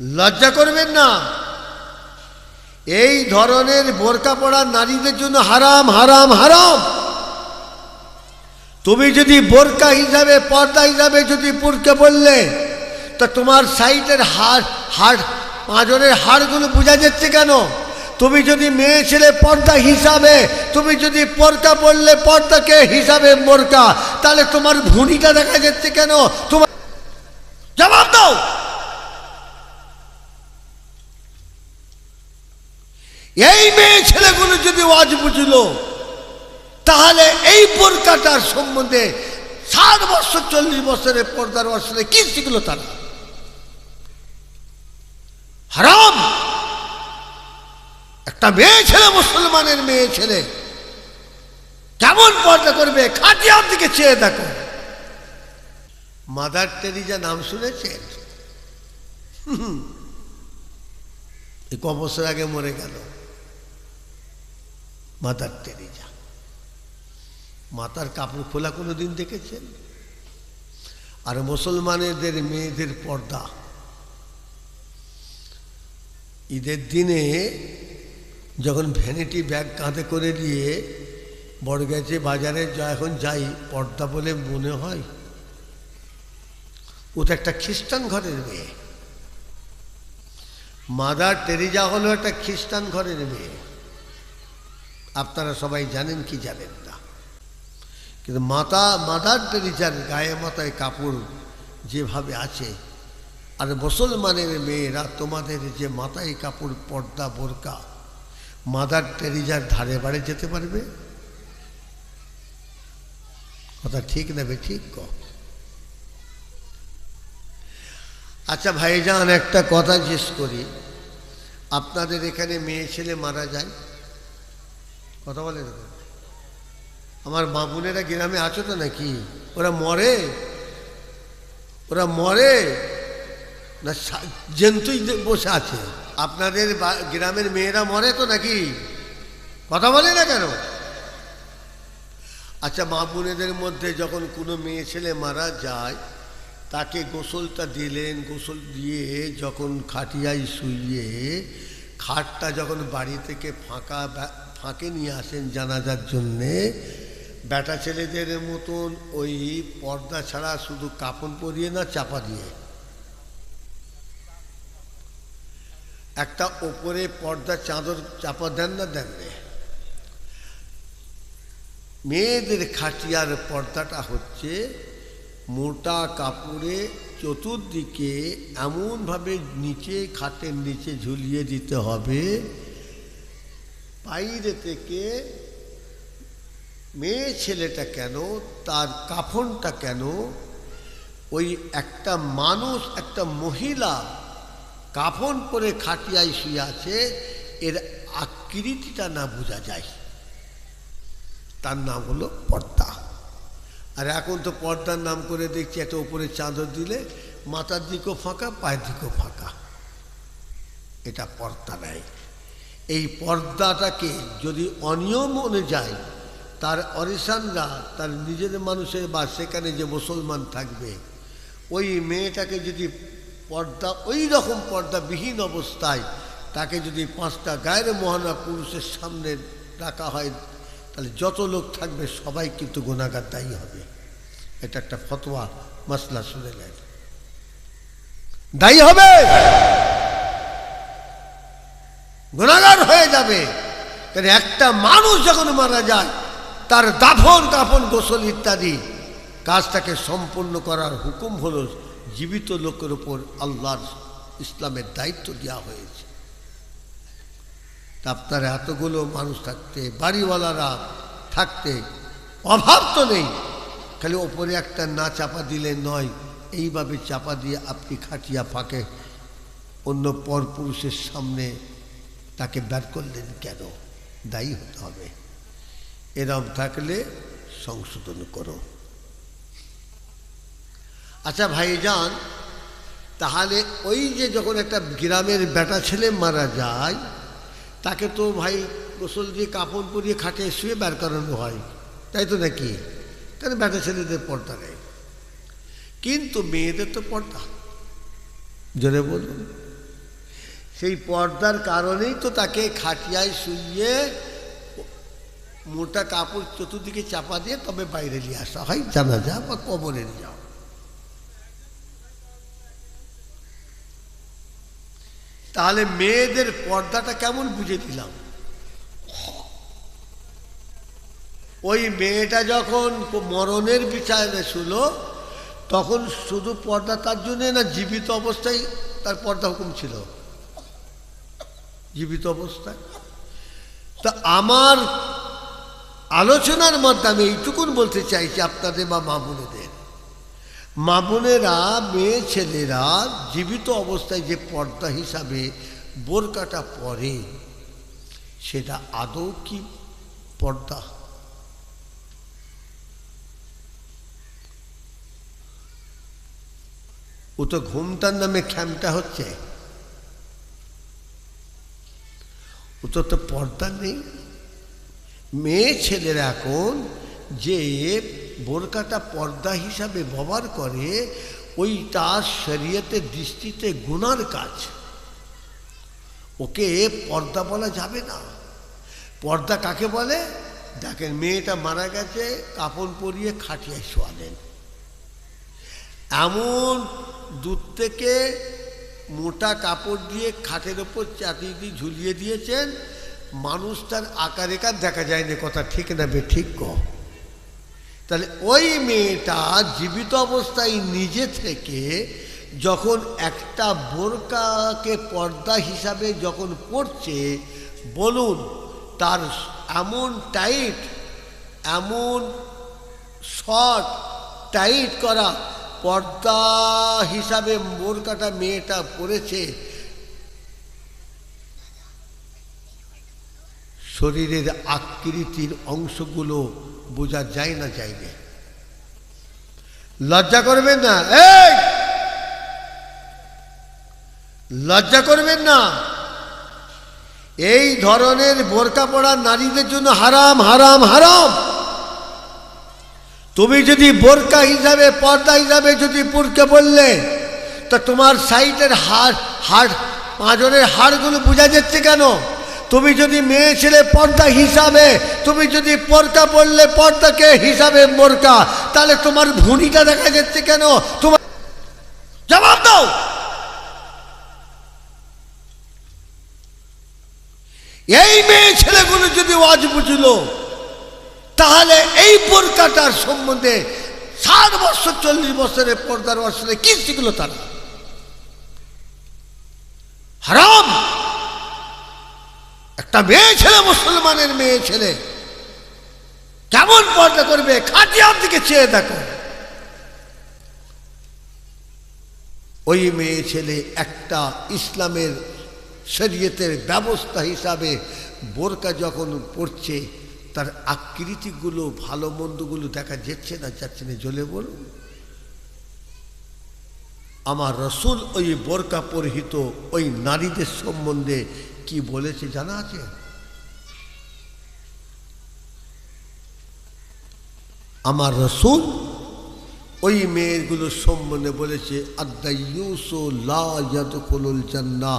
লজ্জা করবেন না। এই ধরনের বোরকা পড়া নারীদের জন্য হারাম হারাম হারাম। তুমি যদি বোরকা হিসাবে, পর্দা হিসাবে যদি পুরকে বললে, তা তোমার সাইডের হাড় হাড়, পাঁজরের হাড়গুলো বোঝা যাচ্ছে কেন? তুমি যদি মেয়ে ছেলে পর্দা হিসাবে, তুমি যদি পর্দা বললে পর্দাকে হিসাবে বোরকা, তাহলে তোমার ভুঁড়িটা দেখা যাচ্ছে কেন? তোমার জবাব দাও! এই মেয়ে ছেলেগুলো যদি ওয়াজ বুঝলো, তাহলে এই বোরকাটার সম্বন্ধে ষাট বছর, চল্লিশ বছরের পর্দার বছরে কি শিখলো তারা? হারাম! একটা মেয়ে ছেলে, মুসলমানের মেয়ে ছেলে, কেমন পর্দা করবে? খাটিয়ার দিকে চেয়ে দেখো। মাদার টেরিজা নাম শুনেছেন হুম। বছর আগে মরে গেল। Mother Teresa. মাতার কাপড় খোলা কোনো দিন দেখেছেন? আর মুসলমানেদের মেয়েদের পর্দা। ঈদের দিনে যখন ভ্যানিটি ব্যাগ কাঁধে করে দিয়ে বড় গেছে বাজারে যা এখন যাই, পর্দা বলে মনে হয়, ও তো একটা খ্রিস্টান ঘরের মেয়ে। মাদার টেরিজা হলো একটা খ্রিস্টান ঘরের মেয়ে। আপনারা সবাই জানেন কি জানেন না। কিন্তু মাতা, মাদার টেরিজার গায়ে মাথায় কাপড় যেভাবে আছে, আর মুসলমানের মেয়েরা তোমাদের যে মাথায় কাপড়, পর্দা, বোরকা, মাদার টেরিজার ধারে বাড়ে যেতে পারবে? কথা ঠিক নেবে ঠিক ক? আচ্ছা ভাইজান, একটা কথা জিজ্ঞেস করি। আপনাদের এখানে মেয়ে ছেলে মারা যায়? কথা বলে তো? আমার মা বোনেরা গ্রামে আছো তো নাকি? ওরা মরে? ওরা মরে? না জেন্তুই বসে আছে। আপনাদের গ্রামের মেয়েরা মরে তো নাকি? কথা বলে না কেন? আচ্ছা মা বোনেদের মধ্যে যখন কোনো মেয়ে ছেলে মারা যায়, তাকে গোসলটা দিলেন, গোসল দিয়ে যখন খাটিয়ায় শুইয়ে, খাটটা যখন বাড়ি থেকে ফাঁকা ফাঁকে নিয়ে আসেন জানাজার জন্যে। বেটা ছেলেদের মতন ওই পর্দা ছাড়া শুধু কাপড় পরিয়ে না চাপা দিয়ে। একটা ওপরে পর্দা চাদর চাপা দেন না দেন মেয়েদের খাটিয়ার পর্দাটা হচ্ছে মোটা কাপড়ে চতুর্দিকে এমনভাবে নিচে খাটের নিচে ঝুলিয়ে দিতে হবে বাইরে থেকে মেয়ে ছেলেটা কেন, তার কাফনটা কেন, ওই একটা মানুষ, একটা মহিলা কাফন পরে খাটিয়ায় শুয়ে আছে, এর আকৃতিটা না বোঝা যায়। তার নাম হলো পর্দা। আর এখন তো পর্দার নাম করে দেখছি একটা উপরে চাদর দিলে মাথার দিকও ফাঁকা, পায়ের দিকও ফাঁকা। এটা পর্দা নেয় এই পর্দাটাকে যদি অনিয়ম অনুযায়ী তার অরিসানরা, তার নিজের মানুষের বা সেখানে যে মুসলমান থাকবে, ওই মেয়েটাকে যদি পর্দা, ওই রকম পর্দাবিহীন অবস্থায় তাকে যদি পাঁচটা গায়ের মহানা পুরুষের সামনে রাখা হয়, তাহলে যত লোক থাকবে সবাই কিন্তু গোনাগার দায়ী হবে। এটা একটা ফতোয়া মাসলা শুনে নেন। দায়ী হবে! হয়ে যাবে একটা মানুষ যখন মারা যায়, তার দাফন কাফন গোসল ইত্যাদি, কাজটাকে সম্পূর্ণ করার হুকুম হলো জীবিত লোকের ওপর আল্লাহর ইসলামের দায়িত্ব দেওয়া হয়েছে। আপনার এতগুলো মানুষ থাকতে, বাড়িওয়ালারা থাকতে অভাব তো নেই, খালি ওপরে একটা না চাপা দিলে নয়, এইভাবে চাপা দিয়ে আপনি খাটিয়া ফাঁকে অন্য পরপুরুষের সামনে তাকে বের করলেন কেন? দায়ী হতে হবে। এরম থাকলে সংশোধন করো। আচ্ছা ভাইজান, তাহলে ওই যে যখন একটা গ্রামের বেটা ছেলে মারা যায়, তাকে তো ভাই গোসল দিয়ে কাপড় পরিয়ে খাটে শুয়ে বের করানো হয়। তাই তো নাকি? কেন বেটা ছেলেদের পর্দা নেই। কিন্তু মেয়েদের তো পর্দা। জোরে বলুন। সেই পর্দার কারণেই তো তাকে খাটিয়ায় শুইয়ে মোটা কাপড় চতুর্দিকে চাপা দিয়ে তবে বাইরে নিয়ে আসা হয়, জানাজা বা কবরে নিয়ে যাওয়া। তাহলে মেয়েদের পর্দাটা কেমন বুঝে দিলাম? ওই মেয়েটা যখন মরণের বিচারে শুলো, তখন শুধু পর্দা তার জন্যে না, জীবিত অবস্থায় তার পর্দা হুকুম ছিল। জীবিত অবস্থায়। তা আমার আলোচনার মাধ্যমে এইটুকুন বলতে চাইছি আপনাদের বা মা বোনেদের মা বোনেরা মেয়ে ছেলেরা জীবিত অবস্থায় যে পর্দা হিসাবে বোরকাটা পরে, সেটা আদৌ কি পর্দা? ও তো ঘুমটার নামে খ্যামটা হচ্ছে। ও তো তো পর্দা নেই। মেয়ে ছেলেরা এখন যে বোরকাটা পর্দা হিসাবে ব্যবহার করে ওই তার শরীয়তের দৃষ্টিতে গুনার কাজ। ওকে পর্দা বলা যাবে না। পর্দা কাকে বলে? দেখেন, মেয়েটা মারা গেছে, কাপড় পরিয়ে খাটিয়ায় শোয়ালেন। এমন দূর থেকে মোটা কাপড় দিয়ে খাটের ওপর চাটিয়ে দিয়ে ঝুলিয়ে দিয়েছেন, মানুষ তার আকার একার দেখা যায়নি। কথা ঠিক না বে, ঠিক ক? তাহলে ওই মেয়েটা জীবিত অবস্থায় নিজে থেকে যখন একটা বোরকাকে পর্দা হিসাবে যখন পড়ছে বলুন, তার এমন টাইট, এমন শর্ট, টাইট করা পর্দা হিসাবে মোরকাটা মেয়েটা পড়েছে শরীরের আকৃতির অংশগুলো বোঝা যায় না যাইবে। লজ্জা করবেন না, এই! লজ্জা করবেন না। এই ধরনের বোরকা পড়া নারীদের জন্য হারাম হারাম হারাম। তুমি যদি বোরকা হিসাবে, পর্দা হিসাবে যদি পুরকে বললে, তা তোমার সাইটের হাড় হাড়, পাঁজরের হাড়গুলো বোঝা যাচ্ছে কেন? তুমি যদি মেয়ে ছেলে পর্দা হিসাবে, তুমি যদি পর্দা বললে পর্দাকে হিসাবে মোরকা তাহলে তোমার ভুঁড়িটা দেখা যাচ্ছে কেন? তোমার জবাব দাও! এই মেয়ে ছেলেগুলো যদি ওয়াজ বুঝলো তাহলে এই বোরকাটার সম্বন্ধে ষাট বছর, চল্লিশ বছরের পর্দার বছরে কি শিখলো তারা? হারাম। একটা মেয়ে ছেলে, মুসলমানের মেয়ে ছেলে, কেমন পর্দা করবে? খাটিয়ার দিকে চেয়ে দেখো। ওই মেয়ে ছেলে একটা ইসলামের শরীয়তের ব্যবস্থা হিসাবে বোরকা যখন পড়ছে তার আকৃতিগুলো, ভালো মন্দগুলো দেখা যাচ্ছে না যাচ্ছে না, জ্বলে বলুন আমার রসুল ওই বোরকা পরিহিত ওই নারীদের সম্বন্ধে কি বলেছে জানা আছে? আমার রসুল ওই মেয়েগুলো সম্বন্ধে বলেছে আদাইউসুল জান্না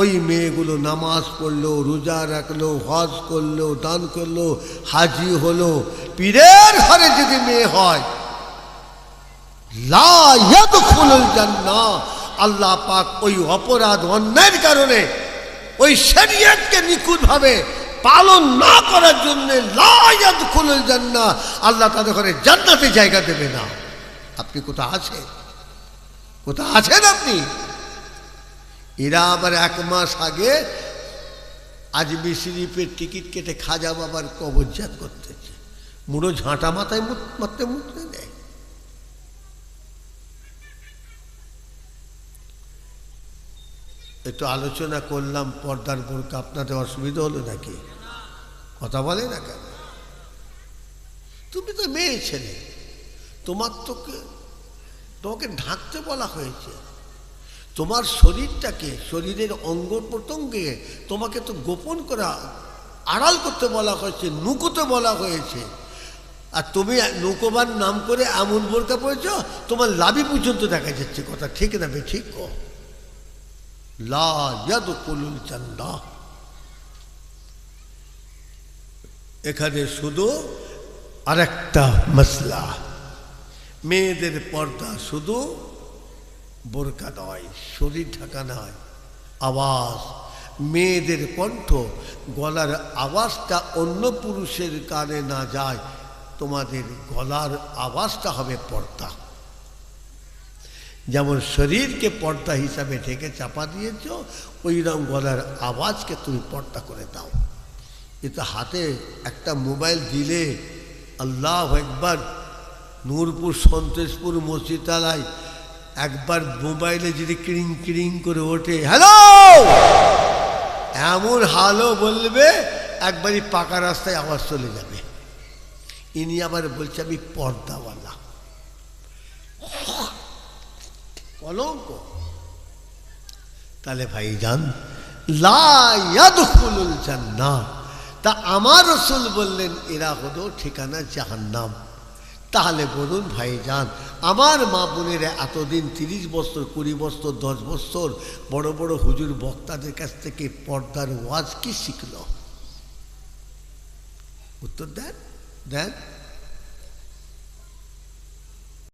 ওই মেয়েগুলো নামাজ পড়ল, রোজা রাখল, হজ করল, দান করল, হাজি হলো। পীরের ঘরে যদি মেয়ে হয় লায়াদুল জান্না আল্লাহ পাক ওই অপরাধ, অন্যায়ের কারণে ওই শরীয়তকে নিখুঁতভাবে পালন না করার জন্যে জন্য লায়াদুল জান্না আল্লাহ তাদের ঘরে জান্নাতে জায়গা দেবে না। আপনি কোথা আছেন কোথা আছেন আপনি? এরা আবার এক মাস আগে আজমি শরীফের টিকিট কেটে খাজা বাবার কবরজাত করতেছে। মুড়ো ঝাঁটা মাথায় মারতে মুততে নেয় একটু আলোচনা করলাম, পর্দার বোরকা আপনাদের অসুবিধা হলো নাকি? কথা বলে না কেন? তুমি তো মেয়ে ছেলে। তোমার তোকে, তোমাকে ঢাকতে বলা হয়েছে। তোমার শরীরটাকে, শরীরের অঙ্গ প্রত্যঙ্গে তোমাকে তো গোপন করা, আড়াল করতে বলা হয়েছে, নুকোতে বলা হয়েছে। আর তুমি নৌকোবার নাম করে এমন বোরকা পড়েছ তোমার লাভি পর্যন্ত দেখা যাচ্ছে। কথা ঠিক না ঠিক কো? এখানে শুধু আরেকটা মশলা মেয়েদের পর্দা শুধু বোরকা নয়, শরীর ঢাকা নয়, আওয়াজ। মেয়েদের কণ্ঠ, গলার আওয়াজটা অন্য পুরুষের কানে না যায়, তোমাদের গলার আওয়াজটা হবে পর্দা। যেমন শরীরকে পর্দা হিসাবে ঢেকে চাপা দিয়েছ ওইরকম গলার আওয়াজকে তুমি পর্দা করে দাও। এটা হাতে একটা মোবাইল দিলে আল্লাহ একবার নূরপুর সন্তোষপুর মসজিদালায় একবার মোবাইলে যদি কিরিং কিরিং করে ওঠে, হ্যালো! এমন হালো বলবে, একবারই পাকা রাস্তায় আওয়াজ চলে যাবে। ইনি আবার বলছে, আমি পর্দাওয়ালা। কলঙ্ক। তাহলে ভাই যান জান্নাত। তা আমার রসুল বললেন, এরা হলো ঠিকানা জাহান্নাম। তাহলে বলুন ভাই যান আমার মা বোনেরা এতদিন তিরিশ বছর, কুড়ি বছর, দশ বছর বড় বড় হুজুর বক্তাদের কাছ থেকে পর্দার ওয়াজ কি শিখল? উত্তর দেন দেন।